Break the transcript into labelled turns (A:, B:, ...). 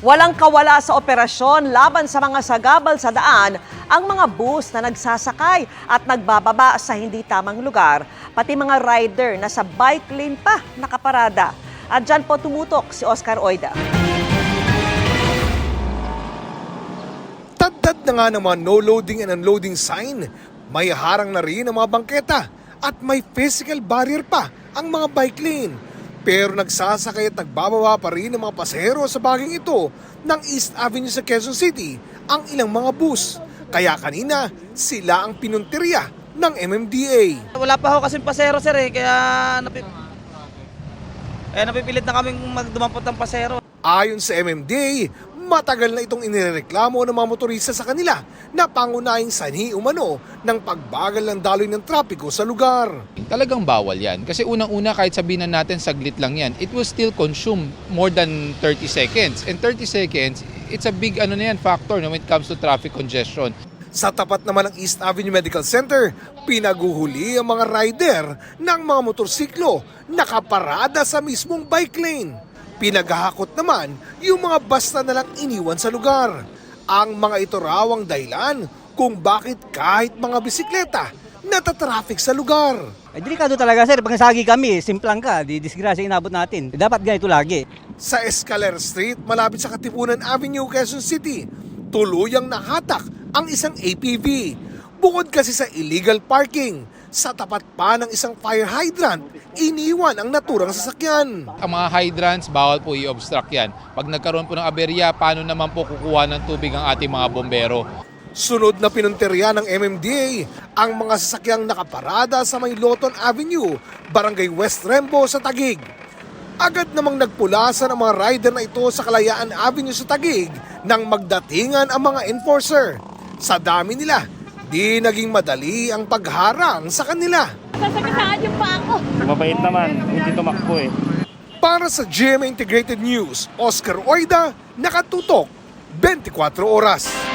A: Walang kawala sa operasyon laban sa mga sagabal sa daan ang mga bus na nagsasakay at nagbababa sa hindi tamang lugar, pati mga rider na sa bike lane pa nakaparada. At dyan po tumutok si Oscar Oida.
B: Tadtad na nga ng mga no-loading and unloading sign, may harang na rin ang mga bangketa at may physical barrier pa ang mga bike lane. Pero nagsasakay at nagbababa pa rin ang mga pasahero sa baging ito ng East Avenue sa Quezon City ang ilang mga bus. Kaya kanina, sila ang pinuntirya ng MMDA.
C: Wala pa ako kasing pasero sir eh, kaya napi... eh, napipilit na kaming magdumampot ng pasero.
B: Ayon sa MMDA, matagal na itong inireklamo ng mga motorista sa kanila na pangunahing sanhi umano ng pagbagal ng daloy ng trapiko sa lugar.
D: Talagang bawal yan. Kasi unang-una kahit sabihin na natin saglit lang yan, it will still consume more than 30 seconds. And 30 seconds, it's a big ano na yan, factor no, when it comes to traffic congestion.
B: Sa tapat naman ng East Avenue Medical Center, pinaguhuli ang mga rider ng mga motorsiklo nakaparada sa mismong bike lane. Pinaghahakot naman yung mga basta na lang iniwan sa lugar. Ang mga ito raw ang dahilan kung bakit kahit mga bisikleta natatraffic sa lugar.
E: Eh, delikado talaga sir, pag nasagi kami, simplang ka, di disgrasya inabot natin. Dapat ganito lagi.
B: Sa Escaler Street, malapit sa Katipunan Avenue, Quezon City, tuluyang nahatak ang isang APV. Bukod kasi sa illegal parking, sa tapat pa ng isang fire hydrant, iniwan ang naturang sasakyan.
D: Ang mga hydrants, bawal po i-obstruct yan. Pag nagkaroon po ng aberya, paano naman po kukuha ng tubig ang ating mga bombero?
B: Sunod na pinunterya ng MMDA ang mga sasakyang nakaparada sa may Loton Avenue, Barangay West Rembo sa Tagig. Agad namang nagpulasan ang mga rider na ito sa Kalayaan Avenue sa Tagig nang magdatingan ang mga enforcer. Sa dami nila, di naging madali ang pagharang sa kanila.
F: Sasagasaan niyo pa ako.
G: Mabait naman, hindi tumakbo eh.
B: Para sa GMA Integrated News, Oscar Oida, nakatutok 24 oras.